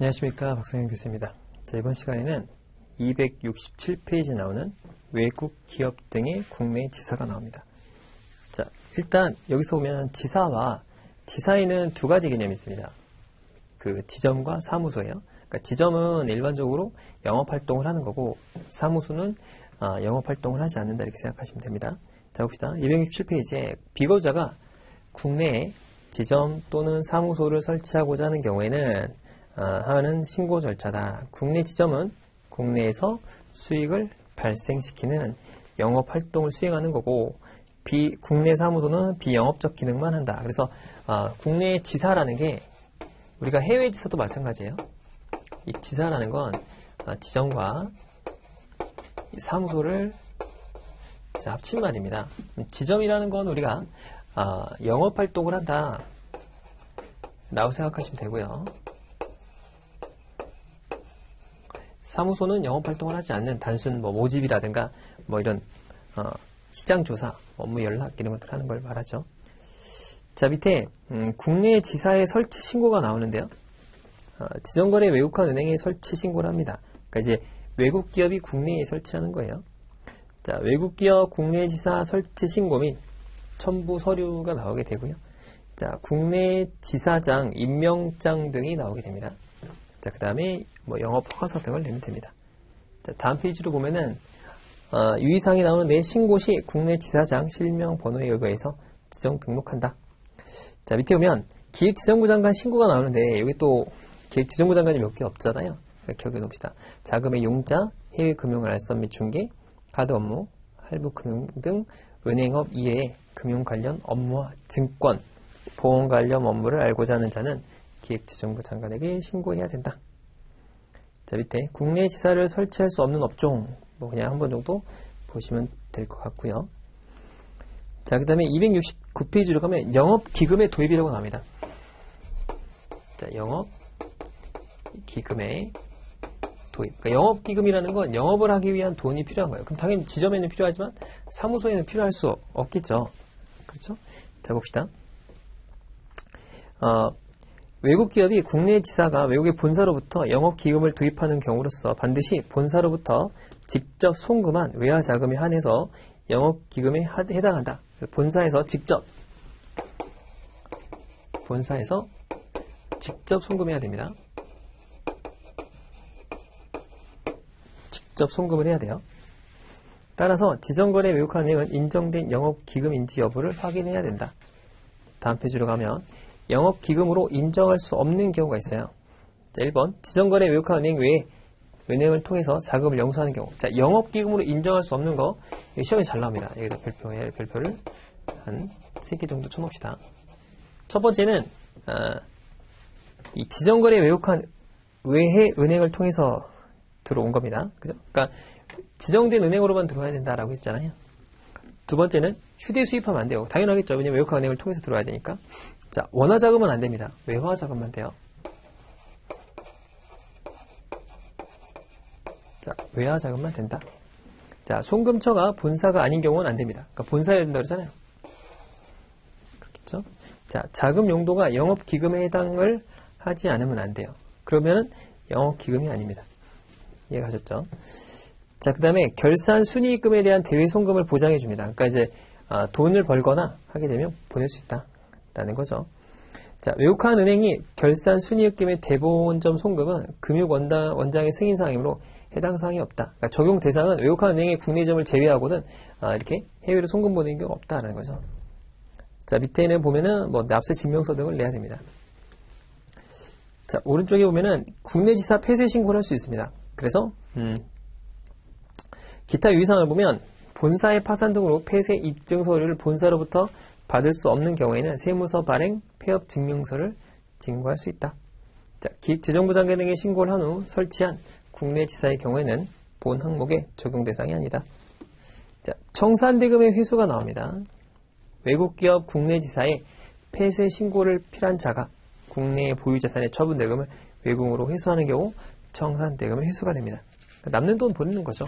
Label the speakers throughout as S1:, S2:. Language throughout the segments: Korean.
S1: 안녕하십니까 박성현 교수입니다. 자, 이번 시간에는 267페이지에 나오는 외국 기업 등의 국내 지사가 나옵니다. 자, 일단 여기서 보면 지사와 지사에는 두 가지 개념이 있습니다. 그 지점과 사무소예요. 그러니까 지점은 일반적으로 영업 활동을 하는 거고 사무소는 아, 영업 활동을 하지 않는다 이렇게 생각하시면 됩니다. 자 봅시다. 267페이지에 비거주자가 국내에 지점 또는 사무소를 설치하고자 하는 경우에는 아, 하는 신고 절차다. 국내 지점은 국내에서 수익을 발생시키는 영업 활동을 수행하는 거고 비 국내 사무소는 비영업적 기능만 한다. 그래서 아, 국내 지사라는 게 우리가 해외 지사도 마찬가지예요. 이 지사라는 건 아, 지점과 이 사무소를 자, 합친 말입니다. 지점이라는 건 우리가 아, 영업 활동을 한다. 라고 생각하시면 되고요. 사무소는 영업 활동을 하지 않는 단순 뭐 모집이라든가 뭐 이런 어, 시장 조사, 업무 연락 이런 것들 하는 걸 말하죠. 자 밑에 음, 국내 지사의 설치 신고가 나오는데요. 어, 지정거래 외국화 은행에 설치 신고를 합니다. 그러니까 이제 외국 기업이 국내에 설치하는 거예요. 자 외국 기업 국내 지사 설치 신고 및 첨부 서류가 나오게 되고요. 자 국내 지사장 임명장 등이 나오게 됩니다. 자, 그 다음에 뭐 영업 허가서 등을 내면 됩니다. 자, 다음 페이지로 보면은 어, 유의사항이 나오는 내 신고 시 국내 지사장 실명 번호에 의거해서 지정 등록한다. 자, 밑에 보면 기획지정부 장관 신고가 나오는데 여기 또 기획지정부 장관이 몇 개 없잖아요. 기억해 놓읍시다. 자금의 용자, 해외 금융을 알선 및 중개, 카드 업무, 할부 금융 등 은행업 이외의 금융 관련 업무와 증권, 보험 관련 업무를 알고자 하는 자는 기획재정부 장관에게 신고해야 된다. 자 밑에 국내 지사를 설치할 수 없는 업종 뭐 그냥 한 번 정도 보시면 될 것 같고요. 자 그 다음에 269페이지로 가면 영업 기금의 도입이라고 나옵니다. 자 영업 기금의 도입. 그러니까 영업 기금이라는 건 영업을 하기 위한 돈이 필요한 거예요. 그럼 당연히 지점에는 필요하지만 사무소에는 필요할 수 없겠죠. 그렇죠? 자 봅시다. 어, 외국 기업이 국내 지사가 외국의 본사로부터 영업 기금을 도입하는 경우로서 반드시 본사로부터 직접 송금한 외화 자금에 한해서 영업 기금에 해당한다. 본사에서 직접 본사에서 직접 송금해야 됩니다. 직접 송금을 해야 돼요. 따라서 지정거래 외국화 은행은 인정된 영업 기금인지 여부를 확인해야 된다. 다음 페이지로 가면 영업기금으로 인정할 수 없는 경우가 있어요. 자, 1번 지정거래 외국화 은행 외에 은행을 통해서 자금을 영수하는 경우 자 영업기금으로 인정할 수 없는 거 시험에 잘 나옵니다. 여기다 별표에 별표를 한 3개 정도 쳐놓읍시다. 첫 번째는 아, 이 지정거래 외국화 외해 은행을 통해서 들어온 겁니다. 그죠? 그러니까 지정된 은행으로만 들어와야 된다라고 했잖아요. 두 번째는 휴대 수입하면 안 돼요. 당연하겠죠. 왜냐면 외국화 은행을 통해서 들어와야 되니까. 자, 원화 자금은 안 됩니다. 외화 자금만 돼요. 자, 외화 자금만 된다. 자, 송금처가 본사가 아닌 경우는 안 됩니다. 그러니까 본사여야 된다고 그러잖아요. 그렇겠죠? 자, 자금 용도가 영업 기금에 해당을 하지 않으면 안 돼요. 그러면은 영업 기금이 아닙니다. 이해가셨죠? 자, 그 다음에 결산 순이익금에 대한 대외 송금을 보장해 줍니다. 그러니까 이제 아, 돈을 벌거나 하게 되면 보낼 수 있다. 라는 거죠. 자, 외국한 은행이 결산 순이익금의 대본점 송금은 금융원장, 원장의 승인사항이므로 해당 사항이 없다. 그러니까 적용 대상은 외국한 은행의 국내점을 제외하고는 아, 이렇게 해외로 송금 보내는 경우 없다라는 거죠. 자, 밑에는 보면은 뭐 납세 증명서 등을 내야 됩니다. 자, 오른쪽에 보면은 국내 지사 폐쇄 신고를 할 수 있습니다. 그래서 음, 기타 유의사항을 보면 본사의 파산 등으로 폐쇄 입증 서류를 본사로부터 받을 수 없는 경우에는 세무서 발행 폐업 증명서를 증거할 수 있다. 자, 기재정부 장관 등에 신고를 한 후 설치한 국내 지사의 경우에는 본 항목의 적용 대상이 아니다. 자, 청산대금의 회수가 나옵니다. 외국 기업 국내 지사에 폐쇄 신고를 필요한 자가 국내 보유 자산의 처분 대금을 외국으로 회수하는 경우 청산대금의 회수가 됩니다. 그러니까 남는 돈 보내는 거죠.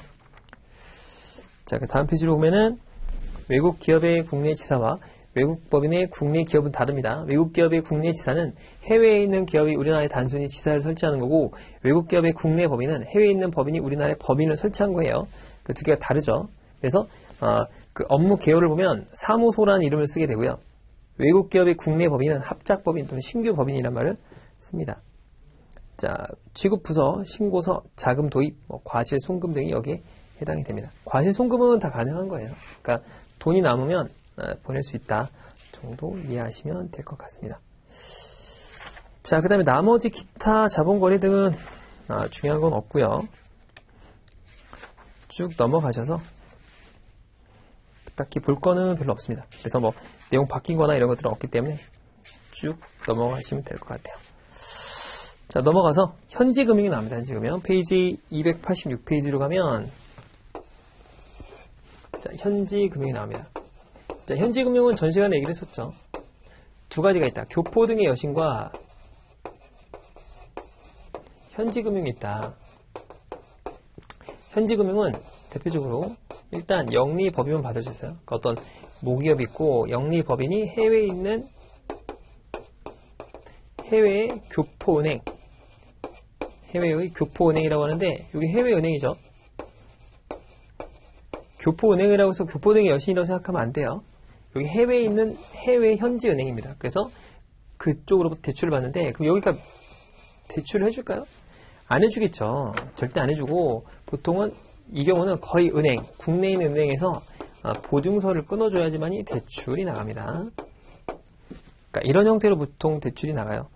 S1: 자, 그 다음 페이지로 보면은 외국 기업의 국내 지사와 외국 법인의 국내 기업은 다릅니다. 외국 기업의 국내 지사는 해외에 있는 기업이 우리나라에 단순히 지사를 설치하는 거고 외국 기업의 국내 법인은 해외에 있는 법인이 우리나라에 법인을 설치한 거예요. 그 두 개가 다르죠. 그래서 어, 그 업무 개요를 보면 사무소라는 이름을 쓰게 되고요. 외국 기업의 국내 법인은 합작 법인 또는 신규 법인이란 말을 씁니다. 자, 취급 부서, 신고서, 자금 도입, 뭐 과실 송금 등이 여기에 해당이 됩니다. 과실 송금은 다 가능한 거예요. 그러니까 돈이 남으면 어, 보낼 수 있다 정도 이해하시면 될 것 같습니다. 자, 그 다음에 나머지 기타 자본 거래 등은 아, 중요한 건 없고요. 쭉 넘어가셔서 딱히 볼 거는 별로 없습니다. 그래서 뭐 내용 바뀐 거나 이런 것들은 없기 때문에 쭉 넘어가시면 될 것 같아요. 자, 넘어가서 현지금융이 나옵니다. 현지금융. 페이지 286페이지로 가면 자, 현지 금융이 나옵니다. 자, 현지 금융은 전 시간에 얘기를 했었죠. 두 가지가 있다. 교포 등의 여신과 현지 금융이 있다. 현지 금융은 대표적으로 일단 영리 법인만 받아주세요. 그러니까 어떤 모기업이 있고 영리 법인이 해외에 있는 해외의 교포은행 해외의 교포은행이라고 하는데 여기 해외은행이죠. 교포은행이라고 해서 교포은행의 여신이라고 생각하면 안 돼요. 여기 해외에 있는 해외 현지 은행입니다. 그래서 그쪽으로부터 대출을 받는데 그럼 여기가 대출을 해줄까요? 안 해주겠죠. 절대 안 해주고 보통은 이 경우는 거의 은행, 국내에 있는 은행에서 아, 보증서를 끊어줘야지만이 대출이 나갑니다. 그러니까 이런 형태로 보통 대출이 나가요.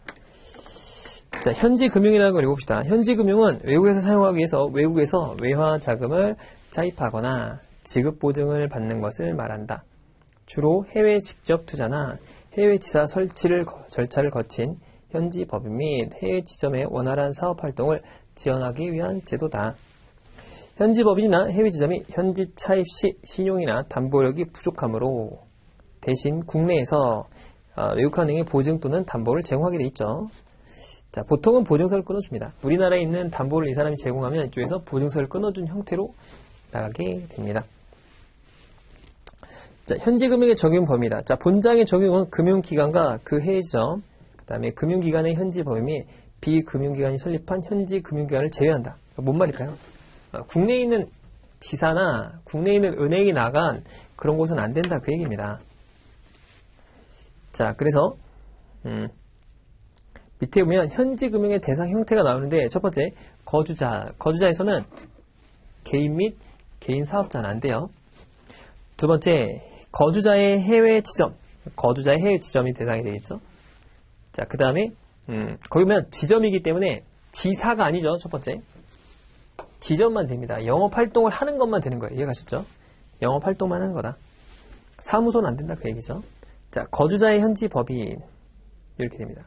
S1: 자, 현지 금융이라는 걸 읽어봅시다. 현지 금융은 외국에서 사용하기 위해서 외국에서 외화 자금을 차입하거나 지급 보증을 받는 것을 말한다. 주로 해외 직접 투자나 해외 지사 설치를 절차를 거친 현지 법인 및 해외 지점의 원활한 사업 활동을 지원하기 위한 제도다. 현지 법인이나 해외 지점이 현지 차입 시 신용이나 담보력이 부족하므로 대신 국내에서 어, 외국 은행의 보증 또는 담보를 제공하게 돼 있죠. 자, 보통은 보증서를 끊어줍니다. 우리나라에 있는 담보를 이 사람이 제공하면 이쪽에서 보증서를 끊어준 형태로 나가게 됩니다. 자, 현지금융의 적용 범위다. 자, 본장의 적용은 금융기관과 그 해외점, 그 다음에 금융기관의 현지 범위 및 비금융기관이 설립한 현지 금융기관을 제외한다. 뭔 말일까요? 어, 국내에 있는 지사나 국내에 있는 은행이 나간 그런 곳은 안 된다. 그 얘기입니다. 자, 그래서, 음, 밑에 보면 현지 금융의 대상 형태가 나오는데 첫 번째 거주자 거주자에서는 개인 및 개인 사업자는 안 돼요. 두 번째 거주자의 해외 지점 거주자의 해외 지점이 대상이 되겠죠. 자 그 다음에 음, 거기 보면 지점이기 때문에 지사가 아니죠. 첫 번째 지점만 됩니다. 영업 활동을 하는 것만 되는 거예요. 이해가셨죠? 영업 활동만 하는 거다. 사무소는 안 된다 그 얘기죠. 자 거주자의 현지 법인 이렇게 됩니다.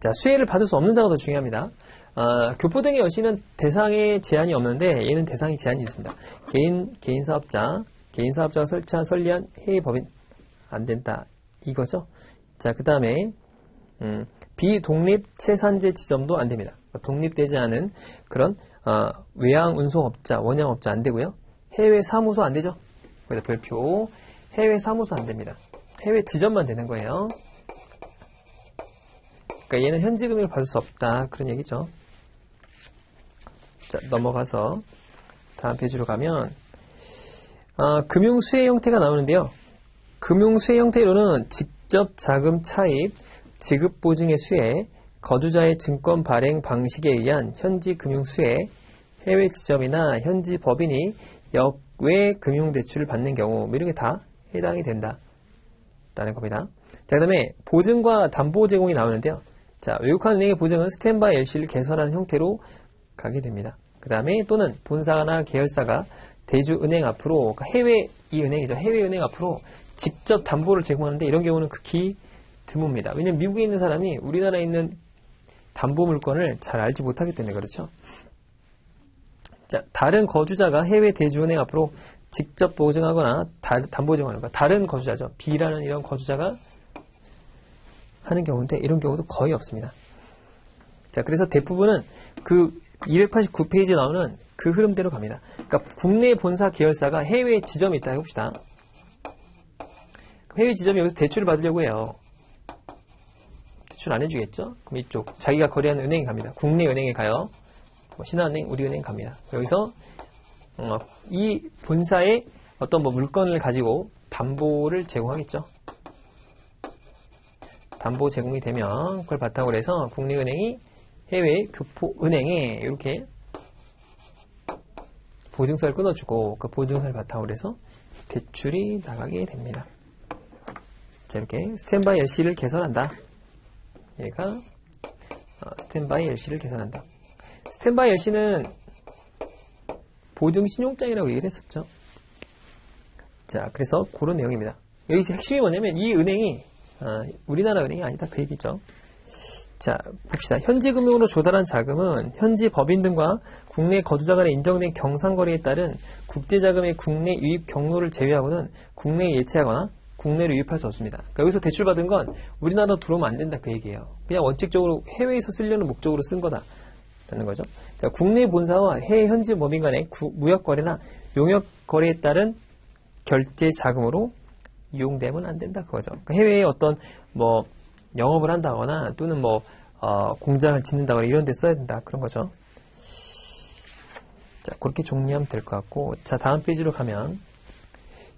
S1: 자, 수혜를 받을 수 없는 자가 더 중요합니다. 어, 교포 등의 여신은 대상에 제한이 없는데 얘는 대상에 제한이 있습니다. 개인 개인 사업자, 개인 사업자가 설치한 설리한 해외 법인 안 된다 이거죠. 자, 그 다음에 음, 비독립 채산제 지점도 안 됩니다. 독립되지 않은 그런 어, 외항 운송업자, 원양업자 안 되고요. 해외 사무소 안 되죠. 거기다 별표 해외 사무소 안 됩니다. 해외 지점만 되는 거예요. 그러니까 얘는 현지 금융을 받을 수 없다. 그런 얘기죠. 자, 넘어가서 다음 페이지로 가면 어, 금융 수혜 형태가 나오는데요. 금융 수혜 형태로는 직접 자금 차입, 지급 보증의 수혜, 거주자의 증권 발행 방식에 의한 현지 금융 수혜, 해외 지점이나 현지 법인이 역외 금융 대출을 받는 경우 뭐 이런 게 다 해당이 된다. 라는 겁니다. 자, 그 다음에 보증과 담보 제공이 나오는데요. 자, 외국한 은행의 보증은 스탠바이 LC를 개설하는 형태로 가게 됩니다. 그 다음에 또는 본사나 계열사가 대주은행 앞으로 그러니까 해외 이 은행이죠. 해외 은행 앞으로 직접 담보를 제공하는데 이런 경우는 극히 드뭅니다. 왜냐하면 미국에 있는 사람이 우리나라에 있는 담보 물건을 잘 알지 못하기 때문에 그렇죠. 자, 다른 거주자가 해외 대주은행 앞으로 직접 보증하거나 담보 제공하는 거 다른 거주자죠. B라는 이런 거주자가 하는 경우인데 이런 경우도 거의 없습니다. 자, 그래서 대부분은 그 289페이지에 나오는 그 흐름대로 갑니다. 그러니까 국내 본사 계열사가 해외 지점이 있다 해봅시다. 해외 지점이 여기서 대출을 받으려고 해요. 대출 안 해주겠죠? 그럼 이쪽 자기가 거래하는 은행에 갑니다. 국내 은행에 가요. 뭐 신한은행, 우리은행 갑니다. 여기서 어, 이 본사의 어떤 뭐 물건을 가지고 담보를 제공하겠죠. 담보 제공이 되면 그걸 바탕으로 해서 국내은행이 해외 교포은행에 이렇게 보증서를 끊어주고 그 보증서를 바탕으로 해서 대출이 나가게 됩니다. 자, 이렇게 스탠바이 LC를 개설한다. 얘가 어, 스탠바이 LC를 개설한다. 스탠바이 LC는 보증 신용장이라고 얘기를 했었죠. 자, 그래서 그런 내용입니다. 여기서 핵심이 뭐냐면 이 은행이 어, 우리나라 은행이 아니다 그 얘기죠. 자, 봅시다. 현지 금융으로 조달한 자금은 현지 법인 등과 국내 거주자 간에 인정된 경상거래에 따른 국제 자금의 국내 유입 경로를 제외하고는 국내에 예치하거나 국내로 유입할 수 없습니다. 그러니까 여기서 대출받은 건 우리나라로 들어오면 안 된다 그 얘기예요. 그냥 원칙적으로 해외에서 쓰려는 목적으로 쓴 거다. 라는 거죠. 자, 국내 본사와 해외 현지 법인 간의 무역 거래나 용역 거래에 따른 결제 자금으로 이용되면 안 된다 그거죠. 그러니까 해외에 어떤 뭐 영업을 한다거나 또는 뭐 어, 공장을 짓는다거나 이런 데 써야 된다 그런 거죠. 자 그렇게 정리하면 될 것 같고 자 다음 페이지로 가면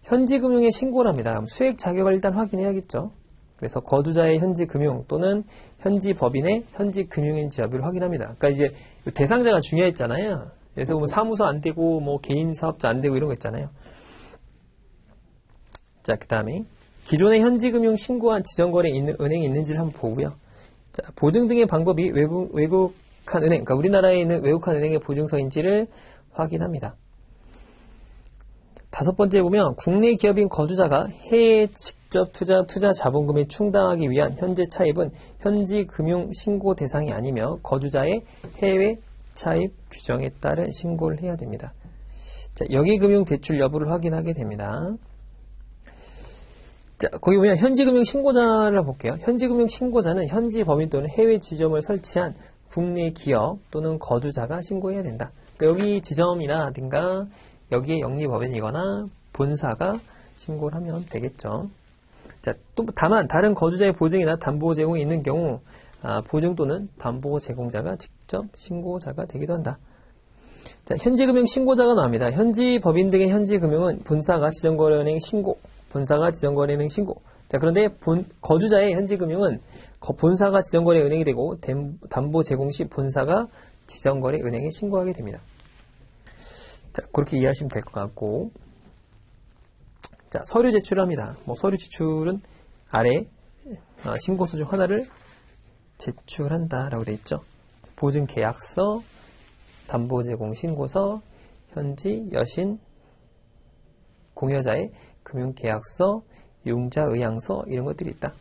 S1: 현지 금융에 신고를 합니다. 수액 자격을 일단 확인해야겠죠. 그래서 거주자의 현지 금융 또는 현지 법인의 현지 금융인지 여부를 확인합니다. 그러니까 이제 대상자가 중요했잖아요. 그래서 뭐 사무소 안 되고 뭐 개인 사업자 안 되고 이런 거 있잖아요. 자, 그 다음에 기존의 현지금융 신고한 지정거래 있는 은행이 있는지를 한번 보고요. 자, 보증 등의 방법이 외국, 외국한 은행, 그러니까 우리나라에 있는 외국한 은행의 보증서인지를 확인합니다. 다섯 번째 보면 국내 기업인 거주자가 해외 직접 투자 투자 자본금에 충당하기 위한 현재 차입은 현지 금융 신고 대상이 아니며 거주자의 해외 차입 규정에 따른 신고를 해야 됩니다. 자, 여기 금융 대출 여부를 확인하게 됩니다. 자, 거기 보면 현지금융 신고자를 볼게요. 현지금융 신고자는 현지 법인 또는 해외 지점을 설치한 국내 기업 또는 거주자가 신고해야 된다. 그러니까 여기 지점이라든가 여기에 영리법인이거나 본사가 신고를 하면 되겠죠. 자, 또 다만 다른 거주자의 보증이나 담보 제공이 있는 경우 아, 보증 또는 담보 제공자가 직접 신고자가 되기도 한다. 자, 현지금융 신고자가 나옵니다. 현지 법인 등의 현지금융은 본사가 지정거래은행 신고 본사가 지정거래은행 신고. 자, 그런데 본, 거주자의 현지금융은 본사가 지정거래 은행이 되고 담보 제공 시 본사가 지정거래 은행에 신고하게 됩니다. 자, 그렇게 이해하시면 될 것 같고. 자, 서류 제출을 합니다. 뭐 서류 제출은 아래 어, 신고서 중 하나를 제출한다라고 되어 있죠. 보증 계약서, 담보 제공 신고서, 현지 여신 공여자의 금융계약서, 융자의향서 이런 것들이 있다.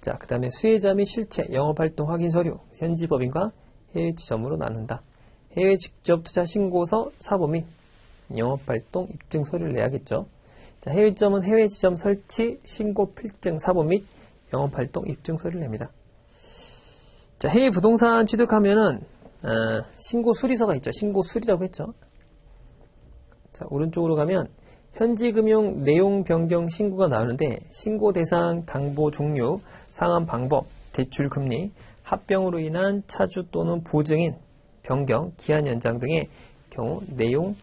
S1: 자, 그 다음에 수혜자 및 실체, 영업활동 확인 서류, 현지 법인과 해외 지점으로 나눈다. 해외 직접 투자 신고서, 사보 및 영업활동 입증 서류를 내야겠죠. 자, 해외 지점은 해외 지점 설치, 신고 필증, 사보 및 영업활동 입증 서류를 냅니다. 자, 해외 부동산 취득하면은 어, 신고 수리서가 있죠. 신고 수리라고 했죠. 자, 오른쪽으로 가면 현지금융 내용 변경 신고가 나오는데 신고 대상, 당보 종류, 상환 방법, 대출 금리, 합병으로 인한 차주 또는 보증인 변경, 기한 연장 등의 경우 내용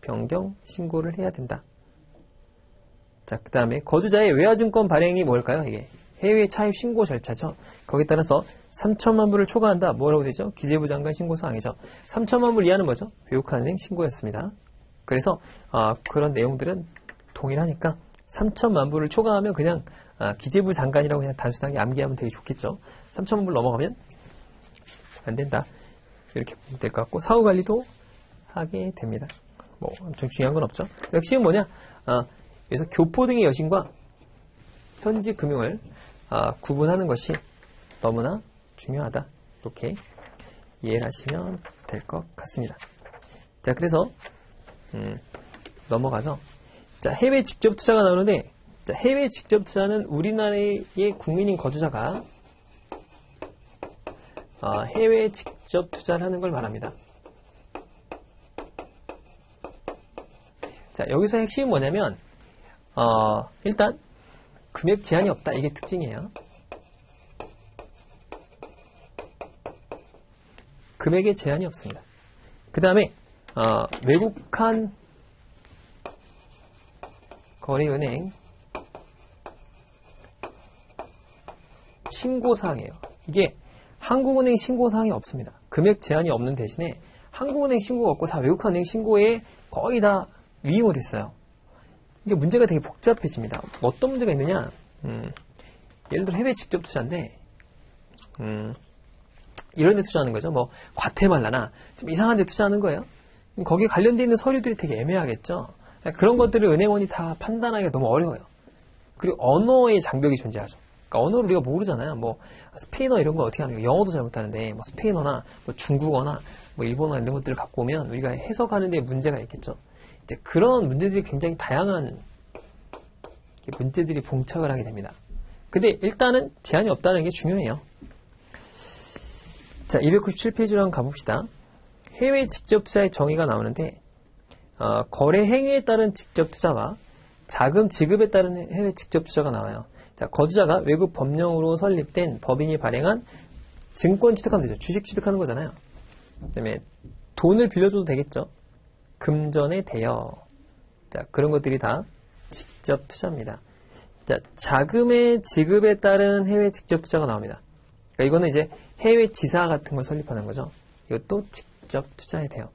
S1: 변경 신고를 해야 된다. 자, 그 다음에 거주자의 외화증권 발행이 뭘까요? 이게 해외 차입 신고 절차죠. 거기에 따라서 3천만 불을 초과한다. 뭐라고 되죠? 기재부 장관 신고사항이죠. 3천만 불 이하는 뭐죠? 외국한은행 신고였습니다. 그래서 어, 그런 내용들은 동일하니까 3천만 불을 초과하면 그냥 아, 기재부 장관이라고 그냥 단순하게 암기하면 되게 좋겠죠. 3천만 불 넘어가면 안 된다. 이렇게 보면 될 것 같고 사후 관리도 하게 됩니다. 뭐 엄청 중요한 건 없죠. 핵심은 뭐냐? 아, 그래서 교포 등의 여신과 현지 금융을 아, 구분하는 것이 너무나 중요하다. 이렇게 이해를 하시면 될 것 같습니다. 자, 그래서 음, 넘어가서 자, 해외 직접 투자가 나오는데 자, 해외 직접 투자는 우리나라의 국민인 거주자가 어, 해외 직접 투자를 하는 걸 말합니다. 자, 여기서 핵심이 뭐냐면 어, 일단 금액 제한이 없다. 이게 특징이에요. 금액에 제한이 없습니다. 그 다음에 어, 외국한 거래은행 신고사항이에요. 이게 한국은행 신고사항이 없습니다. 금액 제한이 없는 대신에 한국은행 신고가 없고 다 외국은행 신고에 거의 다 위임을 했어요. 이게 문제가 되게 복잡해집니다. 어떤 문제가 있느냐? 음, 예를 들어 해외 직접 투자인데, 음, 이런 데 투자하는 거죠. 뭐, 과테말라나, 좀 이상한 데 투자하는 거예요. 거기에 관련되어 있는 서류들이 되게 애매하겠죠. 그런 것들을 은행원이 다 판단하기가 너무 어려워요. 그리고 언어의 장벽이 존재하죠. 그러니까 언어를 우리가 모르잖아요. 뭐, 스페인어 이런 거 어떻게 합니까? 영어도 잘 못하는데, 뭐, 스페인어나, 뭐, 중국어나, 뭐, 일본어 이런 것들을 갖고 오면 우리가 해석하는 데 문제가 있겠죠. 이제 그런 문제들이 굉장히 다양한 문제들이 봉착을 하게 됩니다. 근데 일단은 제한이 없다는 게 중요해요. 자, 297페이지로 한번 가봅시다. 해외 직접 투자의 정의가 나오는데, 어, 거래 행위에 따른 직접 투자와 자금 지급에 따른 해외 직접 투자가 나와요. 자, 거주자가 외국 법령으로 설립된 법인이 발행한 증권 취득하면 되죠. 주식 취득하는 거잖아요. 그 다음에 돈을 빌려줘도 되겠죠. 금전의 대여. 자, 그런 것들이 다 직접 투자입니다. 자, 자금의 지급에 따른 해외 직접 투자가 나옵니다. 그러니까 이거는 이제 해외 지사 같은 걸 설립하는 거죠. 이것도 직접 투자에 돼요.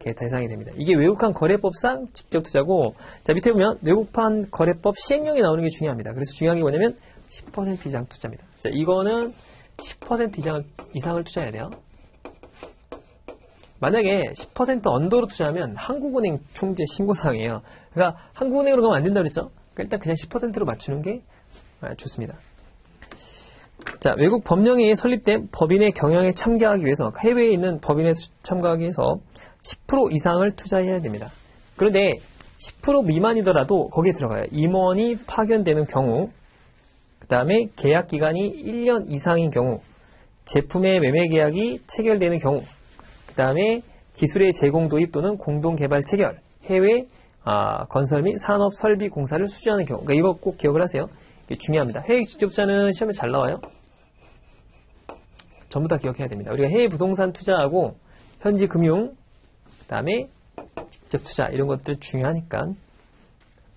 S1: 이게 대상이 됩니다. 이게 외국한 거래법상 직접 투자고, 자, 밑에 보면 외국판 거래법 시행령이 나오는 게 중요합니다. 그래서 중요한 게 뭐냐면 10% 이상 투자입니다. 자, 이거는 10% 이상, 이상을 투자해야 돼요. 만약에 10% 언더로 투자하면 한국은행 총재 신고사항이에요. 그러니까 한국은행으로 가면 안 된다고 그랬죠? 그러니까 일단 그냥 10%로 맞추는 게 아, 좋습니다. 자, 외국 법령에 설립된 법인의 경영에 참가하기 위해서 해외에 있는 법인에 참가하기 위해서 10% 이상을 투자해야 됩니다. 그런데 10% 미만이더라도 거기에 들어가요. 임원이 파견되는 경우, 그 다음에 계약 기간이 1년 이상인 경우, 제품의 매매 계약이 체결되는 경우, 그 다음에 기술의 제공 도입 또는 공동 개발 체결, 해외 아, 건설 및 산업 설비 공사를 수주하는 경우. 그러니까 이거 꼭 기억을 하세요. 중요합니다. 해외 직접자는 시험에 잘 나와요. 전부 다 기억해야 됩니다. 우리가 해외 부동산 투자하고 현지 금융, 그 다음에 직접 투자 이런 것들 중요하니까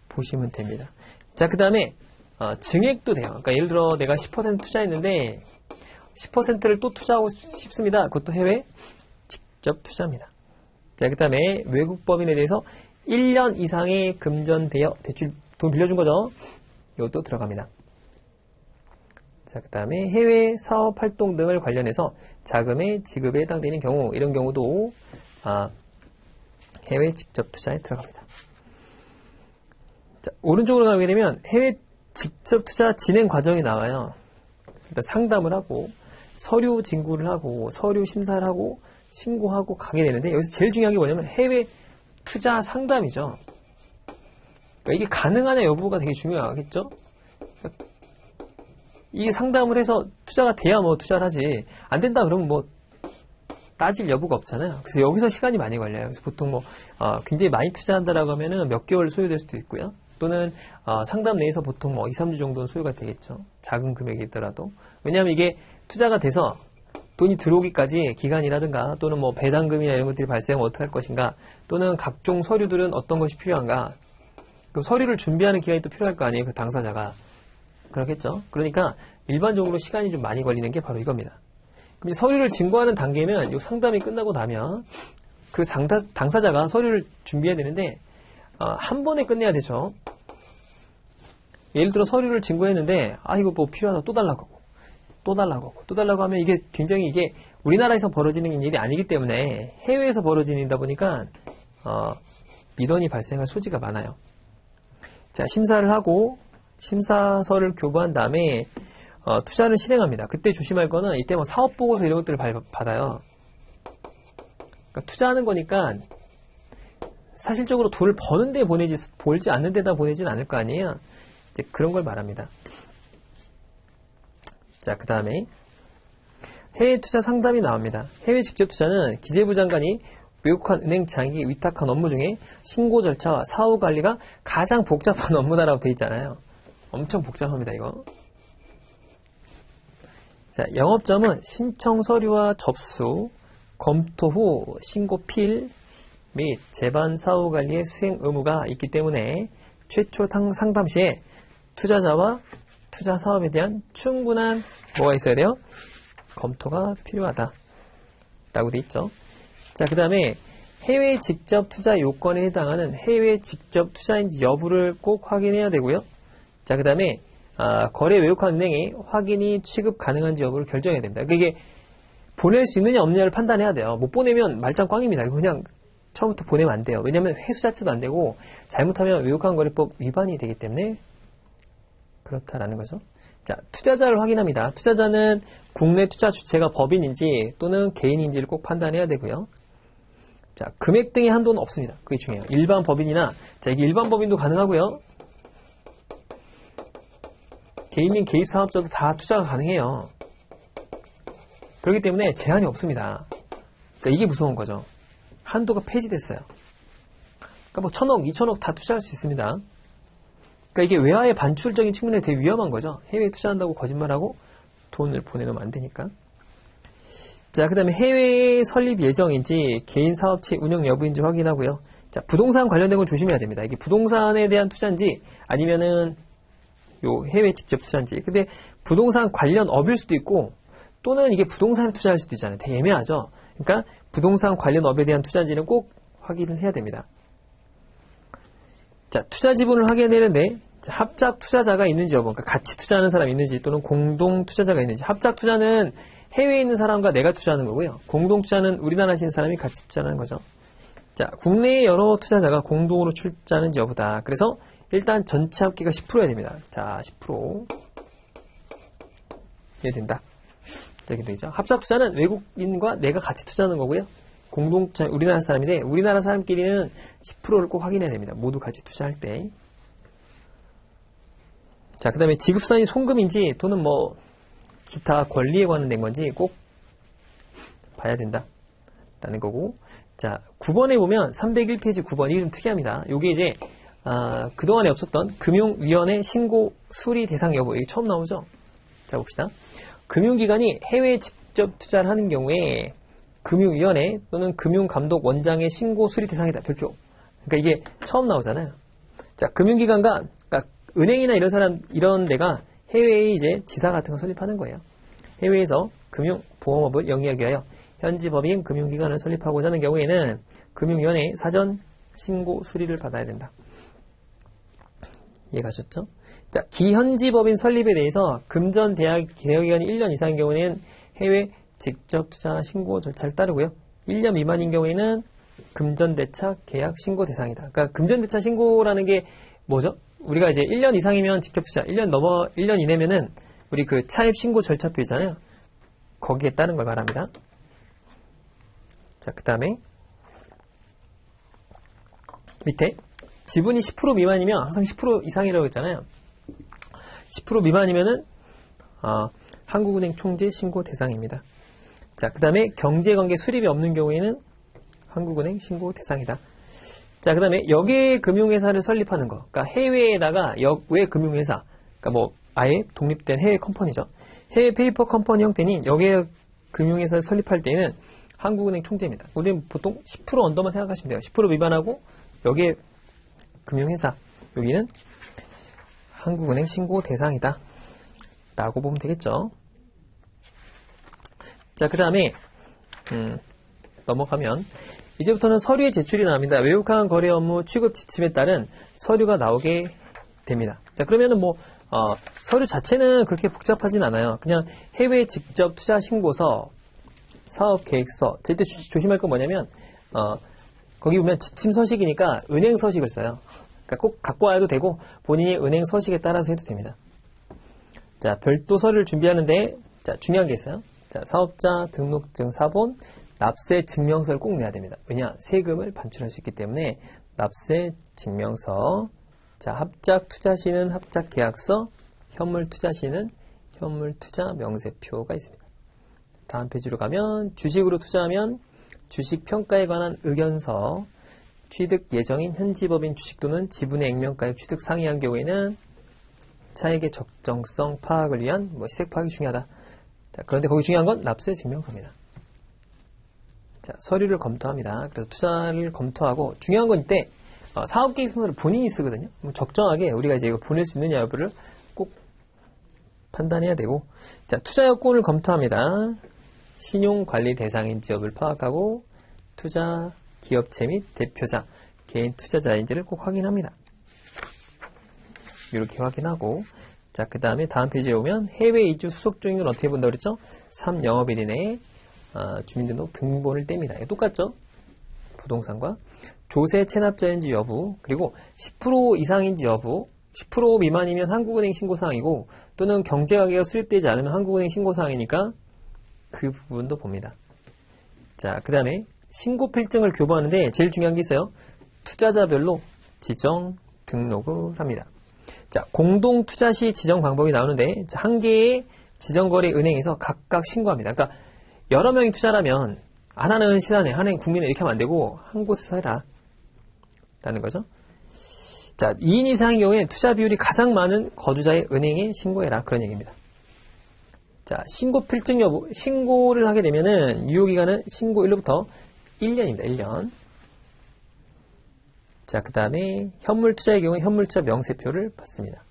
S1: 보시면 됩니다. 자, 그 다음에 어, 증액도 돼요. 그러니까 예를 들어 내가 10% 투자했는데 10%를 또 투자하고 싶습니다. 그것도 해외 직접 투자입니다. 자, 그 다음에 외국 법인에 대해서 1년 이상의 금전 대여, 대출 돈 빌려준 거죠. 이것도 들어갑니다. 자, 그 다음에 해외 사업 활동 등을 관련해서 자금의 지급에 해당되는 경우, 이런 경우도, 아, 해외 직접 투자에 들어갑니다. 자, 오른쪽으로 가게 되면 해외 직접 투자 진행 과정이 나와요. 일단 상담을 하고, 서류 진구를 하고, 서류 심사를 하고, 신고하고 가게 되는데 여기서 제일 중요한 게 뭐냐면 해외 투자 상담이죠. 그러니까 이게 가능하냐 여부가 되게 중요하겠죠. 이게 상담을 해서 투자가 돼야 뭐 투자를 하지 안 된다 그러면 뭐 따질 여부가 없잖아요. 그래서 여기서 시간이 많이 걸려요. 그래서 보통 뭐 어, 굉장히 많이 투자한다라고 하면은 몇 개월 소요될 수도 있고요. 또는 어, 상담 내에서 보통 뭐 2, 3주 정도는 소요가 되겠죠. 작은 금액이더라도. 왜냐하면 이게 투자가 돼서 돈이 들어오기까지 기간이라든가 또는 뭐 배당금이나 이런 것들이 발생하면 어떻게 할 것인가 또는 각종 서류들은 어떤 것이 필요한가 그럼 서류를 준비하는 기간이 또 필요할 거 아니에요? 그 당사자가. 그렇겠죠? 그러니까 일반적으로 시간이 좀 많이 걸리는 게 바로 이겁니다. 그럼 서류를 진고하는 단계는 이 상담이 끝나고 나면 그 당사, 당사자가 서류를 준비해야 되는데 어, 한 번에 끝내야 되죠. 예를 들어 서류를 진고했는데 아 이거 뭐 필요하다. 또 달라고. 하고 또 달라고. 하고 또 달라고 하면 이게 굉장히 이게 우리나라에서 벌어지는 일이 아니기 때문에 해외에서 벌어지다 보니까 어, 미던이 발생할 소지가 많아요. 자 심사를 하고 심사서를 교부한 다음에 어, 투자를 실행합니다. 그때 조심할 거는 이때 뭐 사업 보고서 이런 것들을 받아요. 그러니까 투자하는 거니까 사실적으로 돈을 버는 데 보내지 벌지 않는 데다 보내진 않을 거 아니에요. 이제 그런 걸 말합니다. 자, 그 다음에 해외 투자 상담이 나옵니다. 해외 직접 투자는 기재부 장관이 외국한 은행 장에게 위탁한 업무 중에 신고 절차와 사후 관리가 가장 복잡한 업무다라고 되어 있잖아요. 엄청 복잡합니다, 이거. 자, 영업점은 신청 서류와 접수, 검토 후 신고 필 및 재반 사후 관리의 수행 의무가 있기 때문에 최초 상담 시에 투자자와 투자 사업에 대한 충분한 뭐가 있어야 돼요? 검토가 필요하다. 라고 돼 있죠. 자, 그 다음에 해외 직접 투자 요건에 해당하는 해외 직접 투자인지 여부를 꼭 확인해야 되고요. 자, 그 다음에 아, 거래 외국화 은행에 확인이 취급 가능한지 여부를 결정해야 됩니다. 그러니까 이게 보낼 수 있느냐 없느냐를 판단해야 돼요. 못 보내면 말짱 꽝입니다. 그냥 처음부터 보내면 안 돼요. 왜냐하면 회수 자체도 안 되고 잘못하면 외국환 거래법 위반이 되기 때문에 그렇다라는 거죠. 자, 투자자를 확인합니다. 투자자는 국내 투자 주체가 법인인지 또는 개인인지를 꼭 판단해야 되고요. 자, 금액 등의 한도는 없습니다. 그게 중요해요. 일반 법인이나, 자, 이게 일반 법인도 가능하고요. 개인민 개입 사업자도 다 투자가 가능해요. 그렇기 때문에 제한이 없습니다. 그러니까 이게 무서운 거죠. 한도가 폐지됐어요. 그러니까 뭐 천억, 이천억 다 투자할 수 있습니다. 그러니까 이게 외화의 반출적인 측면에 되게 위험한 거죠. 해외에 투자한다고 거짓말하고 돈을 보내놓으면 안 되니까. 자, 그 다음에 해외 설립 예정인지 개인 사업체 운영 여부인지 확인하고요. 자, 부동산 관련된 걸 조심해야 됩니다. 이게 부동산에 대한 투자인지 아니면은 요 해외 직접 투자인지. 근데 부동산 관련 업일 수도 있고 또는 이게 부동산에 투자할 수도 있잖아요. 되게 애매하죠. 그러니까 부동산 관련 업에 대한 투자인지는 꼭 확인을 해야 됩니다. 자, 투자 지분을 확인해내는데 합작 투자자가 있는지 여부, 그러니까 같이 투자하는 사람이 있는지 또는 공동 투자자가 있는지. 합작 투자는 해외에 있는 사람과 내가 투자하는 거고요. 공동 투자는 우리나라에 있는 사람이 같이 투자하는 거죠. 자, 국내의 여러 투자자가 공동으로 출자하는지 여부다. 그래서 일단 전체 합계가 10%여야 됩니다. 자, 10%. 이해 된다. 이렇게 되죠. 합작 투자는 외국인과 내가 같이 투자하는 거고요. 공동 투자, 우리나라 사람인데 우리나라 사람끼리는 10%를 꼭 확인해야 됩니다. 모두 같이 투자할 때. 자, 그 다음에 지급선이 송금인지 또는 뭐 기타 권리에 관련된 건지 꼭 봐야 된다. 라는 거고. 자, 9번에 보면 301페이지 9번. 이게 좀 특이합니다. 이게 이제, 아, 그동안에 없었던 금융위원회 신고 수리 대상 여부. 이게 처음 나오죠? 자, 봅시다. 금융기관이 해외에 직접 투자를 하는 경우에 금융위원회 또는 금융감독 원장의 신고 수리 대상이다. 별표. 그러니까 이게 처음 나오잖아요. 자, 금융기관과 그러니까 은행이나 이런 사람 이런 데가 해외에 이제 지사 같은 거 설립하는 거예요. 해외에서 금융보험업을 영위하기 위하여 현지 법인 금융기관을 설립하고자 하는 경우에는 금융위원회 사전 신고 수리를 받아야 된다. 이해가셨죠? 자, 기현지 법인 설립에 대해서 금전 대학 개혁기간이 1년 이상인 경우에는 해외 직접 투자 신고 절차를 따르고요. 1년 미만인 경우에는 금전대차 계약 신고 대상이다. 그러니까 금전대차 신고라는 게 뭐죠? 우리가 이제 1년 이상이면 직접 투자, 1년 넘어 1년 이내면은 우리 그 차입 신고 절차표 있잖아요. 거기에 따른 걸 말합니다. 자, 그 다음에 밑에 지분이 10% 미만이면 항상 10% 이상이라고 했잖아요. 10% 미만이면은 어, 한국은행 총재 신고 대상입니다. 자, 그 다음에 경제관계 수립이 없는 경우에는 한국은행 신고 대상이다. 자, 그 다음에 역외 금융회사를 설립하는 거. 그러니까 해외에다가 역외 금융회사. 그러니까 뭐 아예 독립된 해외 컴퍼니죠. 해외 페이퍼 컴퍼니 형태인 역외 금융회사를 설립할 때에는 한국은행 총재입니다. 우리는 보통 10% 언더만 생각하시면 돼요. 10% 미만하고 여기에 금융회사 여기는 한국은행 신고 대상이다. 라고 보면 되겠죠. 자, 그 다음에, 음, 넘어가면, 이제부터는 서류의 제출이 나옵니다. 외국한 거래 업무 취급 지침에 따른 서류가 나오게 됩니다. 자, 그러면은 뭐, 어, 서류 자체는 그렇게 복잡하진 않아요. 그냥 해외 직접 투자 신고서, 사업 계획서, 절대 조심할 건 뭐냐면, 어, 거기 보면 지침 서식이니까 은행 서식을 써요. 그러니까 꼭 갖고 와도 되고 본인이 은행 서식에 따라서 해도 됩니다. 자, 별도 서류를 준비하는데 자, 중요한 게 있어요. 자, 사업자 등록증 사본, 납세 증명서를 꼭 내야 됩니다. 왜냐? 세금을 반출할 수 있기 때문에 납세 증명서, 자, 합작 투자 시는 합작 계약서, 현물 투자 시는 현물 투자 명세표가 있습니다. 다음 페이지로 가면 주식으로 투자하면 주식 평가에 관한 의견서, 취득 예정인 현지법인 주식 또는 지분의 액면가액 취득 상이한 경우에는 차익의 적정성 파악을 위한 뭐 시세 파악이 중요하다. 자, 그런데 거기 중요한 건 납세 증명서입니다. 자, 서류를 검토합니다. 그래서 투자를 검토하고 중요한 건 이때 어, 사업 계획 서를 본인이 쓰거든요. 적정하게 우리가 이제 이거 보낼 수 있느냐 여부를 꼭 판단해야 되고 자, 투자 여건을 검토합니다. 신용 관리 대상인지 여부를 파악하고 투자 기업체 및 대표자 개인 투자자인지를 꼭 확인합니다. 이렇게 확인하고 자, 그 다음에 다음 페이지에 오면 해외 이주 수속 중인 어떻게 본다 그랬죠? 3영업일 이내에 아, 주민등록 등본을 뗍니다. 똑같죠? 부동산과 조세 체납자인지 여부 그리고 10% 이상인지 여부 10% 미만이면 한국은행 신고사항이고 또는 경제가계가 수립되지 않으면 한국은행 신고사항이니까 그 부분도 봅니다. 자, 그 다음에 신고 필증을 교부하는데 제일 중요한 게 있어요. 투자자별로 지정 등록을 합니다. 자, 공동 투자 시 지정 방법이 나오는데 자, 한 개의 지정거래 은행에서 각각 신고합니다. 그러니까 여러 명이 투자라면 하나는 신한에, 하나는 국민에 이렇게 하면 안 되고 한 곳에서 해라. 라는 거죠. 자, 2인 이상의 경우에 투자 비율이 가장 많은 거주자의 은행에 신고해라. 그런 얘기입니다. 자, 신고 필증 여부, 신고를 하게 되면은 유효기간은 신고 일로부터 1년입니다. 1년. 자, 그 다음에 현물 투자의 경우에 현물 투자 명세표를 받습니다.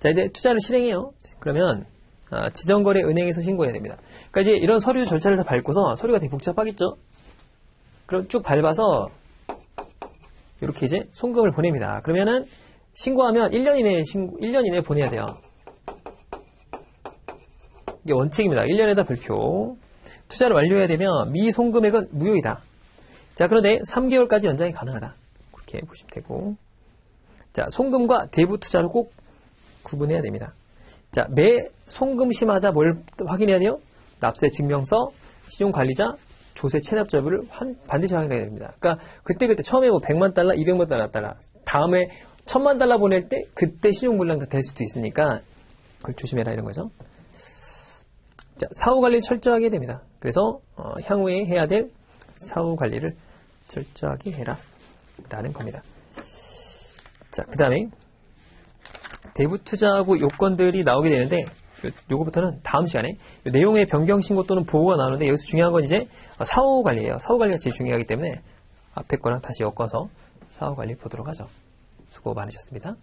S1: 자, 이제 투자를 실행해요. 그러면 아, 지정거래 은행에서 신고해야 됩니다. 그러니까 이제 이런 서류 절차를 다 밟고서 서류가 되게 복잡하겠죠? 그럼 쭉 밟아서 이렇게 이제 송금을 보냅니다. 그러면은 신고하면 1년 이내에 신고, 1년 이내에 보내야 돼요. 이게 원칙입니다. 1년에다 발표. 투자를 완료해야 되면 미송금액은 무효이다. 자, 그런데 3개월까지 연장이 가능하다. 그렇게 보시면 되고. 자, 송금과 대부 투자를 꼭 구분해야 됩니다. 자, 매 송금 시마다 뭘 확인해야 돼요? 납세 증명서, 신용관리자, 조세 체납자 여부를 환- 반드시 확인해야 됩니다. 그러니까 그때그때 처음에 뭐 100만 달러, 200만 달러 달러 다음에 1000만 달러 보낼 때 그때 신용불량도 될 수도 있으니까 그걸 조심해라 이런 거죠. 자, 사후 관리를 철저하게 됩니다. 그래서 어, 향후에 해야 될 사후 관리를 철저하게 해라 라는 겁니다. 자, 그 다음에 대부 투자하고 요건들이 나오게 되는데 요- 요거부터는 다음 시간에 요 내용의 변경 신고 또는 보고가 나오는데 여기서 중요한 건 이제 사후 관리예요. 사후 관리가 제일 중요하기 때문에 앞에 거랑 다시 엮어서 사후 관리 보도록 하죠. 수고 많으셨습니다.